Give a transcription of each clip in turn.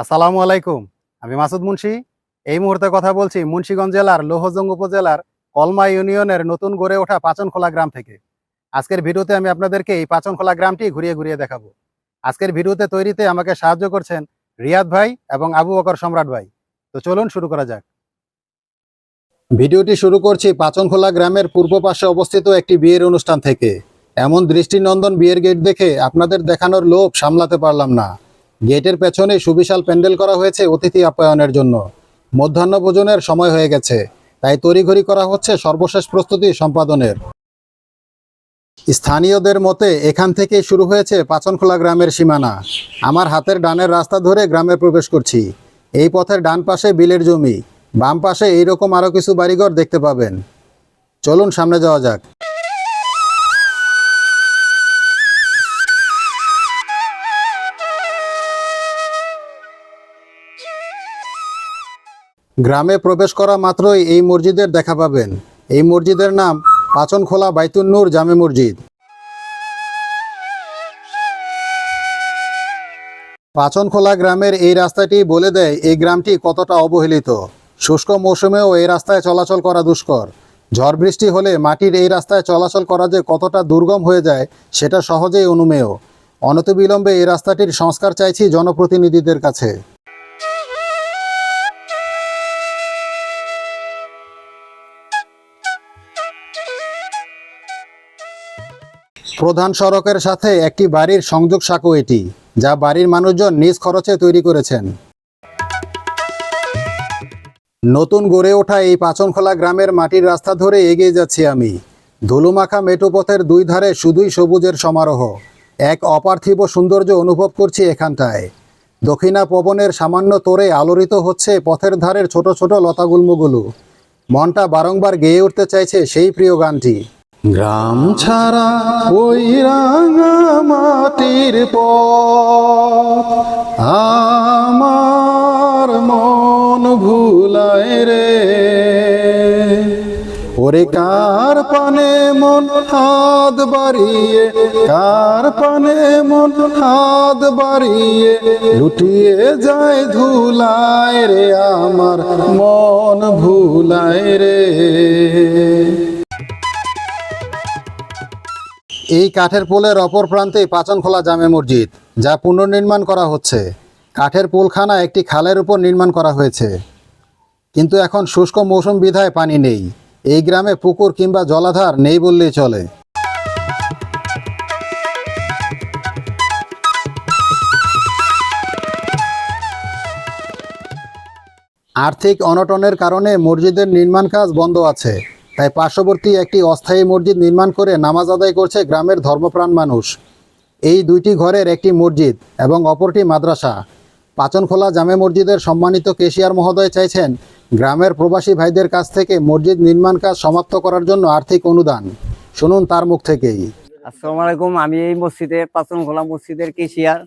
আসসালামু আলাইকুম। আমি মাসুদ মুন্সি। এই মুহূর্তে কথা বলছি মুন্সিগঞ্জ জেলার লোহজং উপজেলার কলমা ইউনিয়নের নতুন গড়ে ওঠা পাচনখোলা গ্রাম থেকে। আজকের ভিডিওতে আমি আপনাদেরকে এই পাচনখোলা গ্রামটি ঘুরিয়ে ঘুরিয়ে দেখাবো। আজকের ভিডিওতে তৈরিতে আমাকে সাহায্য করছেন রিয়াদ ভাই এবং আবু বকর সম্রাট ভাই। তো চলুন শুরু করা যাক। ভিডিওটি শুরু করছি পাচনখোলা গ্রামের পূর্ব পাশে অবস্থিত একটি বিয়ের অনুষ্ঠান থেকে। এমন দৃষ্টিনন্দন বিয়ের গেট দেখে আপনাদের দেখানোর লোভ সামলাতে পারলাম না। গেটের পেছনে সুবিশাল প্যান্ডেল করা হয়েছে অতিথি আপ্যায়নের জন্য। মধ্যাহ্ন ভোজনের সময় হয়ে গেছে। তাই তড়িঘড়ি করা হচ্ছে সর্বশেষ প্রস্তুতি সম্পাদনের। স্থানীয়দের মতে, এখান থেকে শুরু হয়েছে পাচনখোলা গ্রামের সীমানা। আমার হাতের ডানের রাস্তা ধরে গ্রামে প্রবেশ করছি। এই পথের ডান পাশে বিলের জমি। বাম পাশে এইরকম আরও কিছু বাড়িঘর দেখতে পাবেন। চলুন সামনে যাওয়া যাক। গ্রামে প্রবেশ করা মাত্রই এই মসজিদের দেখা পাবেন। এই মসজিদের নাম পাচনখোলা বাইতুন্নুর জামে মসজিদ। পাচনখোলা গ্রামের এই রাস্তাটি বলে দেয় এই গ্রামটি কতটা অবহেলিত। শুষ্ক মৌসুমেও এই রাস্তায় চলাচল করা দুষ্কর। ঝড় বৃষ্টি হলে মাটির এই রাস্তায় চলাচল করা যে কতটা দুর্গম হয়ে যায়, সেটা সহজেই অনুমেয়। অনতিবিলম্বে এই রাস্তাটির সংস্কার চাইছি জনপ্রতিনিধিদের কাছে। প্রধান সড়কের সাথে একটি বাড়ির সংযোগ সাঁকো এটি, যা বাড়ির মানুষজন নিজ খরচে তৈরি করেছেন। নতুন গড়ে ওঠা এই পাচনখোলা গ্রামের মাটির রাস্তা ধরে এগিয়ে যাচ্ছি আমি। ধুলুমাখা মেটুপথের দুই ধারে শুধুই সবুজের সমারোহ। এক অপার্থিব সৌন্দর্য অনুভব করছি এখানটায়। দক্ষিণা পবনের সামান্য তোরে আলোড়িত হচ্ছে পথের ধারের ছোট ছোট লতাগুল্মগুলো। মনটা বারংবার গেয়ে উঠতে চাইছে সেই প্রিয় গানটি। গ্রাম ছাড়া ওই রাঙা মাটির আমার মন ভুলায় রে। ওরে কার পানে মন হাত বাড়িয়ে, কার পানে মন হাত বাড়িয়ে, লুটিয়ে যায় ধুলায় রে আমার মন ভুলায় রে। এই কাঠের পোলের অপর প্রান্তে পাচনখোলা জামে মসজিদ, যা পুনর্নির্মাণ করা হচ্ছে। কাঠের পোলখানা একটি খালের উপর নির্মাণ করা হয়েছে। কিন্তু এখন শুষ্ক মৌসুম বিধায় পানি নেই। এই গ্রামে পুকুর কিংবা জলাধার নেই বললেই চলে। আর্থিক অনটনের কারণে মসজিদের নির্মাণ কাজ বন্ধ আছে। তাই পার্শ্ববর্তী একটি অস্থায়ী মসজিদ নির্মাণ করে নামাজ আদায় করছে গ্রামের ধর্মপ্রাণ মানুষ। এই দুইটি ঘরের একটি মসজিদ এবং অপরটি মাদ্রাসা। পাচনখোলা জামে মসজিদের সম্মানিত কেশিয়ার মহোদয় চাইছেন গ্রামের প্রবাসী ভাইদের কাছ থেকে মসজিদ নির্মাণ কাজ সমাপ্ত করার জন্য আর্থিক অনুদান। শুনুন তার মুখ থেকেই। আসসালামু আলাইকুম, আমি এই মসজিদের পাচন খোলা মসজিদের কেশিয়ার।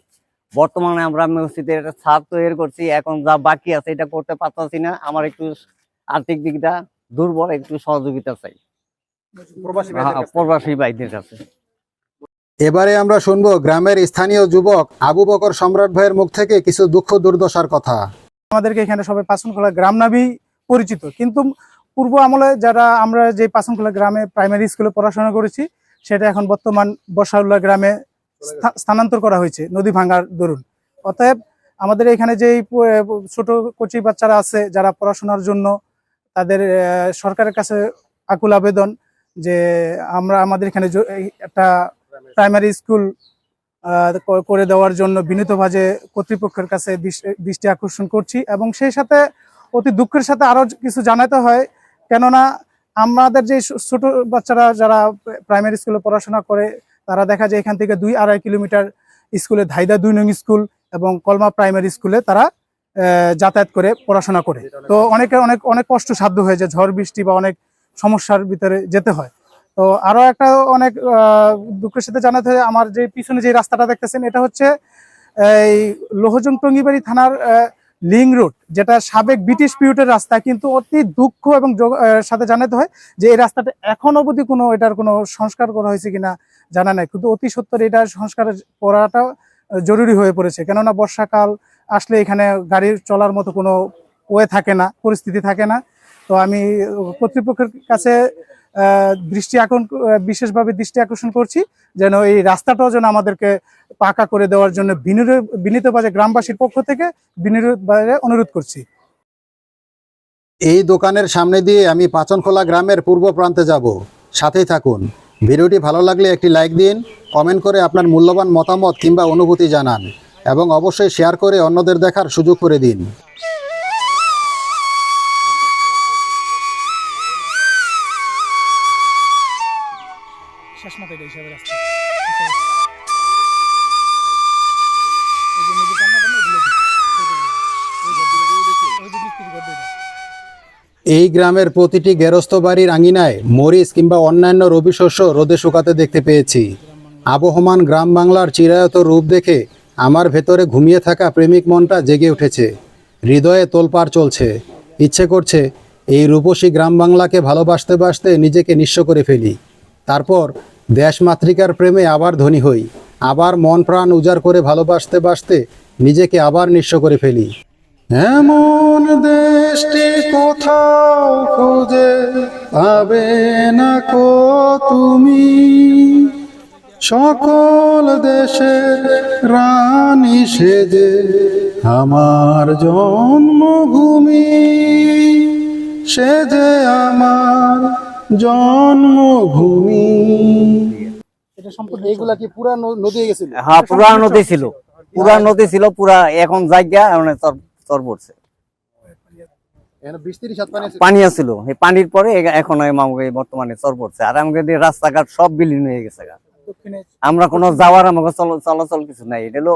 বর্তমানে আমরা মসজিদের ছাদ তৈরি করছি, এখন যা বাকি আছে এটা করতে পারতাছি না। আমার একটু আর্থিক দিকটা দুর্বল একটু সহযোগিতা চাই। হ্যাঁ, প্রবাসী ভাইদের কাছে। এবারে আমরা শুনব গ্রামের স্থানীয় যুবক আবু বকর সম্রাট ভাইয়ের মুখ থেকে কিছু দুঃখ দুর্দশার কথা। আমাদেরকে এখানে সবাই পাচনখোলা গ্রাম নামেই পরিচিত। কিন্তু পূর্ব আমলে যারা আমরা যে পাচনখোলা গ্রামে প্রাইমারি স্কুলে পড়াশোনা করেছি সেটা এখন বর্তমান বর্ষাউল্লাহ গ্রামে স্থানান্তর করা হয়েছে নদী ভাঙ্গার দরুন। অতএব আমাদের এখানে যে ছোট কচি বাচ্চারা আছে যারা পড়াশোনার জন্য তাদের সরকারের কাছে আকুল আবেদন যে আমরা আমাদের এখানে একটা প্রাইমারি স্কুল করে দেওয়ার জন্য বিনীতভাবে কর্তৃপক্ষের কাছে দৃষ্টি আকর্ষণ করছি এবং সেই সাথে অতি দুঃখের সাথে আরও কিছু জানাতে হয়। কেননা আমাদের যে ছোট বাচ্চারা যারা প্রাইমারি স্কুলে পড়াশোনা করে, তারা দেখা যায় এখান থেকে দুই আড়াই কিলোমিটার স্কুলে ধাইদা দুই নং স্কুল এবং কলমা প্রাইমারি স্কুলে তারা যাতায়াত করে, পড়াশোনা করে। তো অনেকে অনেক অনেক কষ্ট সাধ্য হয়ে যায়, ঝড়, বৃষ্টি বা অনেক সমস্যার ভিতরে যেতে হয়। তো আরও একটা অনেক দুঃখের সাথে জানাতে হয়, আমার যে পিছনে যে রাস্তাটা দেখতেছেন, এটা হচ্ছে এই লোহজং টঙ্গিবাড়ি থানার লিং রোড, যেটা সাবেক ব্রিটিশ পিরিয়ডের রাস্তা, কিন্তু অতি দুঃখ এবং সাথে জানাতে হয় যে এই রাস্তাটা এখন অবধি কোনো, এটার কোনো সংস্কার করা হয়েছে কিনা জানা নাই। কিন্তু অতি সত্তর এটা সংস্কার করাটা জরুরি হয়ে পড়েছে। কেননা বর্ষাকাল আসলে এখানে গাড়ির চলার মতো কোনো ওয়ে থাকে না, পরিস্থিতি থাকে না। তো আমি কর্তৃপক্ষের কাছে দৃষ্টি আকর্ষণ, বিশেষভাবে দৃষ্টি আকর্ষণ করছি যেন এই রাস্তাটাও যেন আমাদেরকে পাকা করে দেওয়ার জন্য বিনীত বিনীতভাবে গ্রামবাসীর পক্ষ থেকে বিনিয়োগভাবে অনুরোধ করছি। এই দোকানের সামনে দিয়ে আমি পাচনখোলা গ্রামের পূর্ব প্রান্তে যাব। সাথেই থাকুন। ভিডিওটি ভালো লাগলে একটি লাইক দিন, কমেন্ট করে আপনার মূল্যবান মতামত কিংবা অনুভূতি জানান, এবং অবশ্যই শেয়ার করে অন্যদের দেখার সুযোগ করে দিন। ওই যে-। এই গ্রামের প্রতিটি গেরস্থ বাড়ির আঙিনায় মরিচ কিংবা অন্যান্য রবি শস্য রোদে শুকাতে দেখতে পেয়েছি। আবহমান গ্রাম বাংলার চিরায়ত রূপ দেখে আমার ভেতরে ঘুমিয়ে থাকা প্রেমিক মনটা জেগে উঠেছে। হৃদয়ে তোলপাড় চলছে। ইচ্ছে করছে এই রূপসী গ্রাম বাংলাকে ভালোবাসতে বাসতে নিজেকে নিঃস্ব করে ফেলি। তারপর দেশমাতৃকার প্রেমে আবার ধনী হই। আবার মন প্রাণ উজাড় করে ভালোবাসতে বাসতে নিজেকে আবার নিঃস্ব করে ফেলি। এমন দেশটি কোথাও খুঁজে পাবে না কো তুমি। সকল দেশের রানী সেজে আমার জন্মভূমি। সেজে আমার জন্মভূমি। এটা সম্পূর্ণ এইগুলা কি পুরা নদী গেছিল? হ্যাঁ পুরা নদী ছিল। পুরা নদী ছিল পুরা এখন জায়গা মানে চর চর পড়ছে পানি পানি আছিল। এই পানির পরে এখন আমাকে বর্তমানে চর পড়ছে। আর আমাকে দিয়ে রাস্তাঘাট সব বিলীন হয়ে গেছে আমরা কোনো যাওয়ার আমাকে চলাচল কিছু নাই। এটা হলো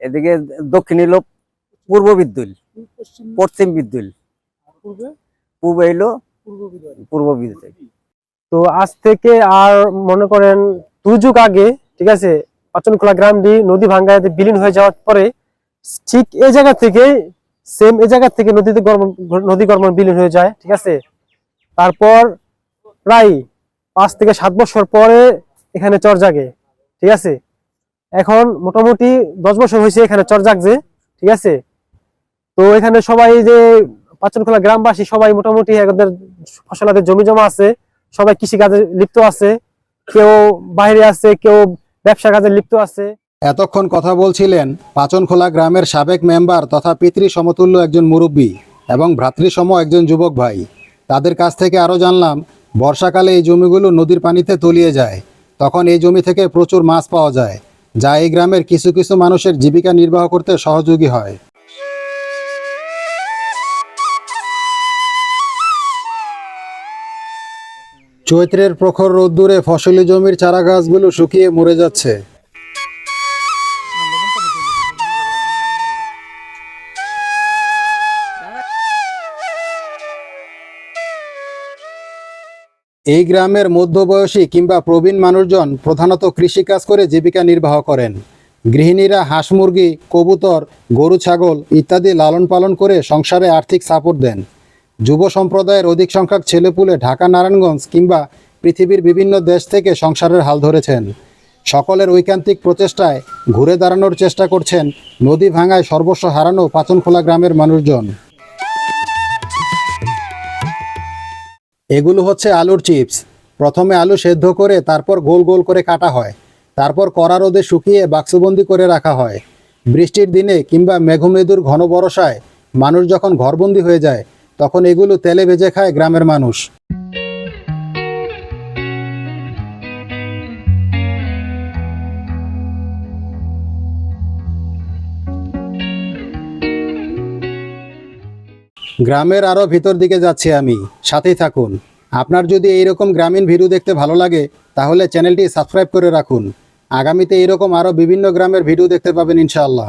এদিকে দক্ষিণ হলো পূর্ব বিদ্যুল পশ্চিম বিদ্যুল। পূর্ব? হইল পূর্ব বিদ্যুল। তো আজ থেকে আর মনে করেন দুই যুগ আগে ঠিক আছে পাচনখোলা গ্রামটি নদী ভাঙ্গায় বিলীন হয়ে যাওয়ার পরে ঠিক এই জায়গা থেকে সেম এই জায়গা থেকে নদীতে নদী গর্ভ বিলীন হয়ে যায়, ঠিক আছে? তারপর প্রায় পাঁচ থেকে সাত বছর পরে এখানে চর জাগে, ঠিক আছে? এখন মোটামুটি দশ বছর হয়েছে এখানে চর জাগছে, ঠিক আছে? তো এখানে সবাই যে পাচনখোলা গ্রামবাসী, সবাই মোটামুটি এদের ফসলাদের জমি জমা আছে, সবাই কৃষি কাজে লিপ্ত আছে, কেউ বাইরে আছে, কেউ ব্যবসা কাজে লিপ্ত আছে। এতক্ষণ কথা বলছিলেন পাচনখোলা গ্রামের সাবেক মেম্বার তথা পিতৃ সমতুল্য একজন মুরব্বী এবং ভ্রাতৃসম একজন যুবক ভাই। তাদের কাছ থেকে আরও জানলাম, বর্ষাকালে এই জমিগুলো নদীর পানিতে তলিয়ে যায়। তখন এই জমি থেকে প্রচুর মাছ পাওয়া যায়, যা এই গ্রামের কিছু কিছু মানুষের জীবিকা নির্বাহ করতে সহযোগী হয়। চৈত্রের প্রখর রোদ্দুরে ফসলি জমির চারা গাছগুলো শুকিয়ে মরে যাচ্ছে। এই গ্রামের মধ্যবয়সী কিংবা প্রবীণ মানুষজন প্রধানত কৃষিকাজ করে জীবিকা নির্বাহ করেন। গৃহিণীরা হাঁস মুরগি, কবুতর, গরু, ছাগল ইত্যাদি লালন পালন করে সংসারে আর্থিক সাপোর্ট দেন। যুব সম্প্রদায়ের অধিক সংখ্যক ছেলেপুলে ঢাকা, নারায়ণগঞ্জ কিংবা পৃথিবীর বিভিন্ন দেশ থেকে সংসারের হাল ধরেছেন। সকলের ঐকান্তিক প্রচেষ্টায় ঘুরে দাঁড়ানোর চেষ্টা করছেন নদী ভাঙায় সর্বস্ব হারানো পাচনখোলা গ্রামের মানুষজন। এগুলো হচ্ছে আলুর চিপস। প্রথমে আলু সেদ্ধ করে তারপর গোল গোল করে কাটা হয়। তারপর কড়া রোদে শুকিয়ে বাক্সবন্দি করে রাখা হয়। বৃষ্টির দিনে কিংবা মেঘমেদুর ঘন বরসায় মানুষ যখন ঘরবন্দি হয়ে যায়, তখন এগুলো তেলে ভেজে খায় গ্রামের মানুষ। গ্রামের আরও ভিতর দিকে যাচ্ছি আমি। সাথেই থাকুন। আপনার যদি এইরকম গ্রামীণ ভিডিও দেখতে ভালো লাগে, তাহলে চ্যানেলটি সাবস্ক্রাইব করে রাখুন। আগামীতে এরকম আরও বিভিন্ন গ্রামের ভিডিও দেখতে পাবেন ইনশাআল্লাহ।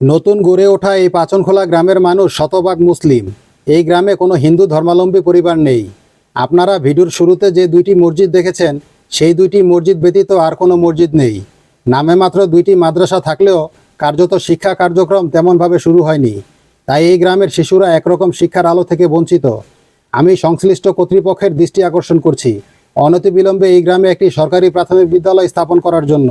নতুন গড়ে ওঠা এই পাচনখোলা গ্রামের মানুষ শতভাগ মুসলিম। এই গ্রামে কোনো হিন্দু ধর্মাবলম্বী পরিবার নেই। আপনারা ভিডিওর শুরুতে যে দুইটি মসজিদ দেখেছেন, সেই দুইটি মসজিদ ব্যতীত আর কোনো মসজিদ নেই। নামে মাত্র দুইটি মাদ্রাসা থাকলেও কার্যত শিক্ষা কার্যক্রম তেমনভাবে শুরু হয়নি। তাই এই গ্রামের শিশুরা একরকম শিক্ষার আলো থেকে বঞ্চিত। আমি সংশ্লিষ্ট কর্তৃপক্ষের দৃষ্টি আকর্ষণ করছি। অনতিবিলম্বে এই গ্রামে একটি সরকারি প্রাথমিক বিদ্যালয় স্থাপন করার জন্য।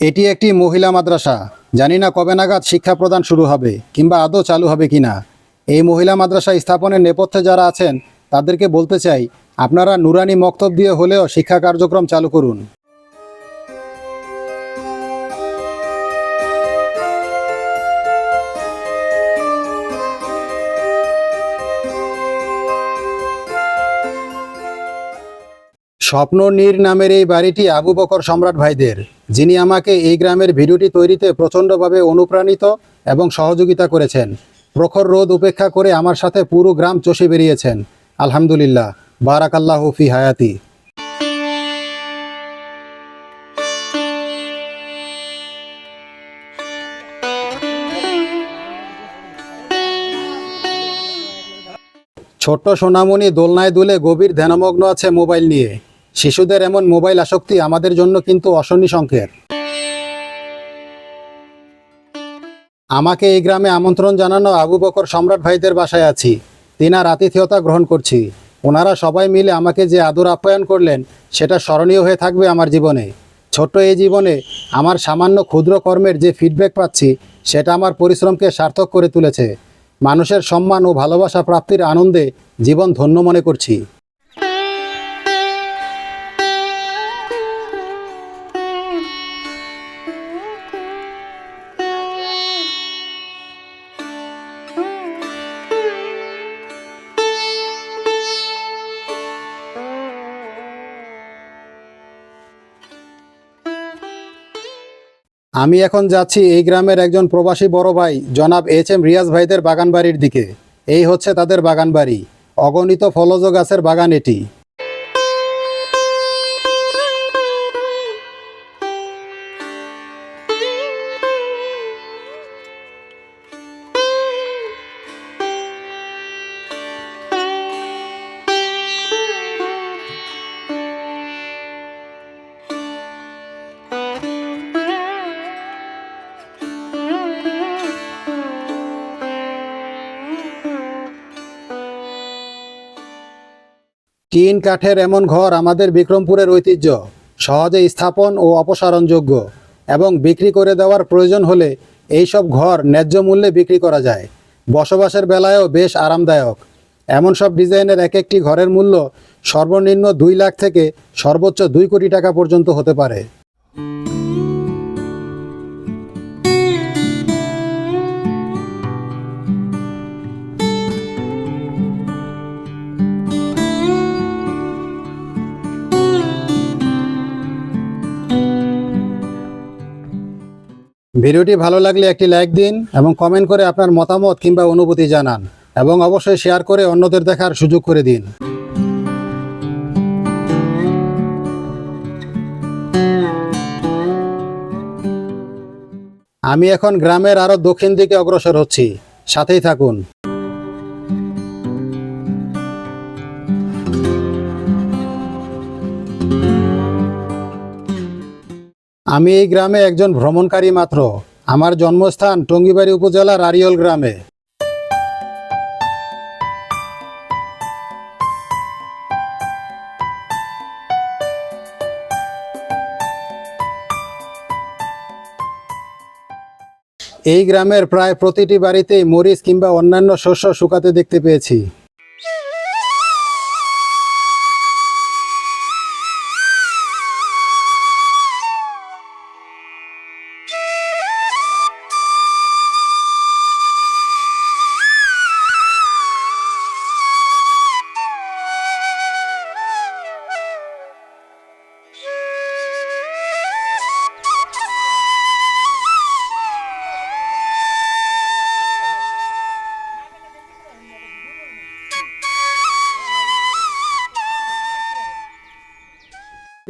এটি একটি মহিলা মাদ্রাসা। জানি না কবে নাগাদ শিক্ষা প্রদান শুরু হবে কিংবা আদৌ চালু হবে কিনা। এই মহিলা মাদ্রাসা স্থাপনের নেপথ্যে যারা আছেন, তাদেরকে বলতে চাই, আপনারা নুরানি মক্তব দিয়ে হলেও শিক্ষা কার্যক্রম চালু করুন। স্বপ্ন নীর নামের এই বাড়িটি আবু বকর সম্রাট ভাইদের, যিনি আমাকে এই গ্রামের ভিডিওটি তৈরিতে প্রচণ্ডভাবে অনুপ্রাণিত এবং সহযোগিতা করেছেন। প্রখর রোদ উপেক্ষা করে আমার সাথে পুরো গ্রাম চষে বেরিয়েছেন। আলহামদুলিল্লাহ, বারাকাল্লাহ ফি হায়াতি। ছোট্ট সোনামণি দোলনায় দুলে গভীর ধ্যানমগ্ন আছে মোবাইল নিয়ে। শিশুদের এমন মোবাইল আসক্তি আমাদের জন্য কিন্তু অশনি সংকেত আমাকে এই গ্রামে আমন্ত্রণ জানানো আবু বকর সম্রাট ভাইদের বাসায় আছি। তিনার আতিথেয়তা গ্রহণ করছি। ওনারা সবাই মিলে আমাকে যে আদর আপ্যায়ন করলেন, সেটা স্মরণীয় হয়ে থাকবে আমার জীবনে। ছোট্ট এই জীবনে আমার সামান্য ক্ষুদ্র কর্মের যে ফিডব্যাক পাচ্ছি, সেটা আমার পরিশ্রমকে সার্থক করে তুলেছে। মানুষের সম্মান ও ভালোবাসা প্রাপ্তির আনন্দে জীবন ধন্য মনে করছি। আমি এখন যাচ্ছি এই গ্রামের একজন প্রবাসী বড় ভাই, জনাব এইচ এম রিয়াজ ভাইদের বাগান বাড়ির দিকে। এই হচ্ছে তাদের বাগান বাড়ি অগণিত ফলজ গাছের বাগান এটি। টিন কাঠের এমন ঘর আমাদের বিক্রমপুরের ঐতিহ্য। সহজে স্থাপন ও অপসারণযোগ্য এবং বিক্রি করে দেওয়ার প্রয়োজন হলে এইসব ঘর ন্যায্য মূল্যে বিক্রি করা যায়। বসবাসের বেলায়ও বেশ আরামদায়ক। এমন সব ডিজাইনের এক একটি ঘরের মূল্য সর্বনিম্ন দুই লাখ থেকে সর্বোচ্চ দুই কোটি টাকা পর্যন্ত হতে পারে। ভিডিওটি ভালো লাগলে একটি লাইক দিন এবং কমেন্ট করে আপনার মতামত কিংবা অনুভূতি জানান এবং অবশ্যই শেয়ার করে অন্যদের দেখার সুযোগ করে দিন। আমি এখন গ্রামের আরও দক্ষিণ দিকে অগ্রসর হচ্ছি। সাথেই থাকুন। আমি এই গ্রামে একজন ভ্রমণকারী মাত্র। আমার জন্মস্থান টঙ্গিবাড়ি উপজেলার আরিয়ল গ্রামে। এই গ্রামের প্রায় প্রতিটি বাড়িতেই মরিচ কিংবা অন্যান্য শস্য শুকাতে দেখতে পেয়েছি।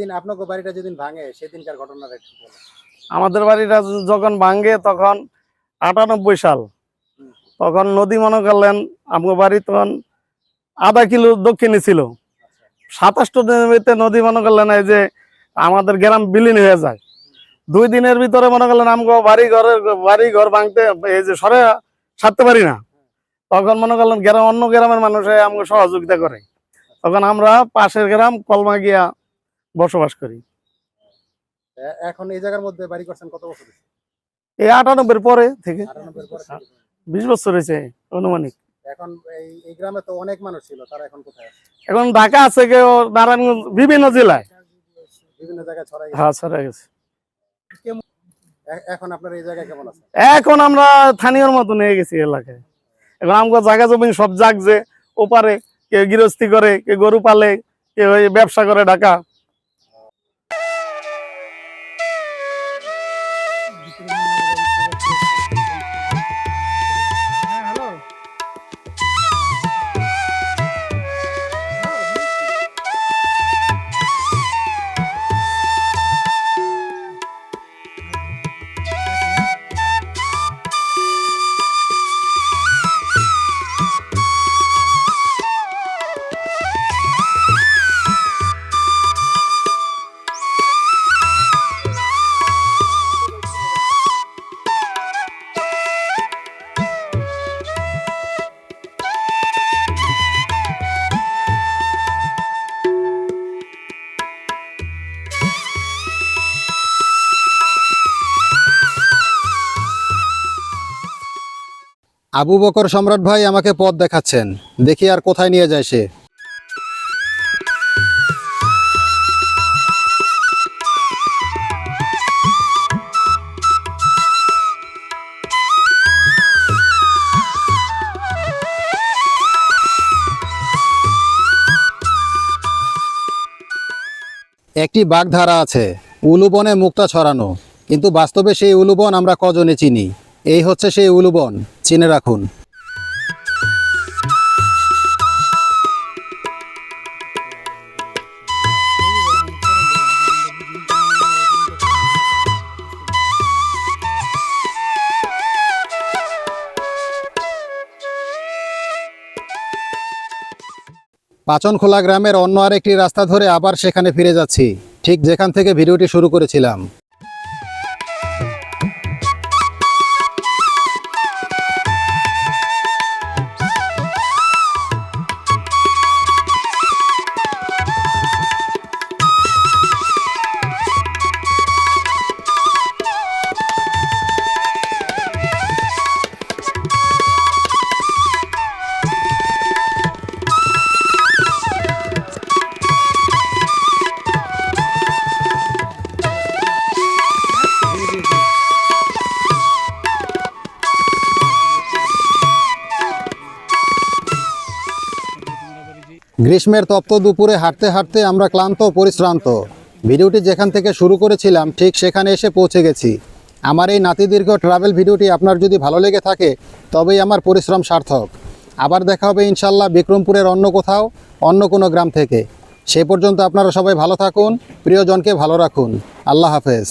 দিন আপনাকে বাড়িটা যেদিন ভাঙে সেদিনকার ঘটনাটা একটু বলেন। আমাদের বাড়িটা যখন ভাঙ্গে তখন আটানব্বই সাল। তখন নদী মনে করলেন আমার বাড়ি তখন আধা কিলো দক্ষিণে ছিল। সাতাশটা দিনের নদী মনে করলেন এই যে আমাদের গ্রাম বিলীন হয়ে যায়। দুই দিনের ভিতরে মনে করলেন আমগো বাড়ি ঘরের বাড়ি ঘর ভাঙতে এই যে সরে সারতে পারি না। তখন মনে করলেন গ্রাম অন্য গ্রামের মানুষে আমাকে সহযোগিতা করে। তখন আমরা পাশের গ্রাম কলমা গিয়া বসবাস করি এখন এই জায়গার মধ্যে বাড়ি করছেন কত বছর? এই আটানব্বই পরে থেকে। বিশ বছর হয়েছে অনুমানিক এখন এই গ্রামে তো অনেক মানুষ ছিল তারা এখন কোথায় আছে? এখন ঢাকা আছে কেউ নারায়ণগঞ্জ বিভিন্ন জেলায়। বিভিন্ন জায়গায় ছড়াই হ্যাঁ গেছে। এখন আপনার এই জায়গায় কেমন আছে? এখন আমরা স্থানীয়র মতো নিয়ে গেছি এলাকায়। এখন আমাকে জায়গা জমি সব জাগছে ওপারে কেউ গৃহস্থী করে কেউ গরু পালে কেউ ব্যবসা করে ঢাকা। আবু বকর সম্রাট ভাই আমাকে পথ দেখাচ্ছেন। দেখি আর কোথায় নিয়ে যায় সে। একটি বাগধারা আছে, উলুবনে মুক্তা ছড়ানো। কিন্তু বাস্তবে সেই উলুবন আমরা কজনে চিনি। এই হচ্ছে সেই উলুবন। চিনে রাখুন। পাচনখোলা গ্রামের অন্য আরেকটি রাস্তা ধরে আবার সেখানে ফিরে যাচ্ছি। ঠিক যেখান থেকে ভিডিওটি শুরু করেছিলাম। গ্রীষ্মের তপ্ত দুপুরে হাঁটতে হাঁটতে আমরা ক্লান্ত পরিশ্রান্ত। ভিডিওটি যেখান থেকে শুরু করেছিলাম, ঠিক সেখানে এসে পৌঁছে গেছি। আমার এই নাতিদীর্ঘ ট্রাভেল ভিডিওটি আপনার যদি ভালো লেগে থাকে, তবেই আমার পরিশ্রম সার্থক। আবার দেখা হবে ইনশাল্লাহ বিক্রমপুরের অন্য কোথাও, অন্য কোনো গ্রাম থেকে। সে পর্যন্ত আপনারা সবাই ভালো থাকুন, প্রিয়জনকে ভালো রাখুন। আল্লাহ হাফেজ।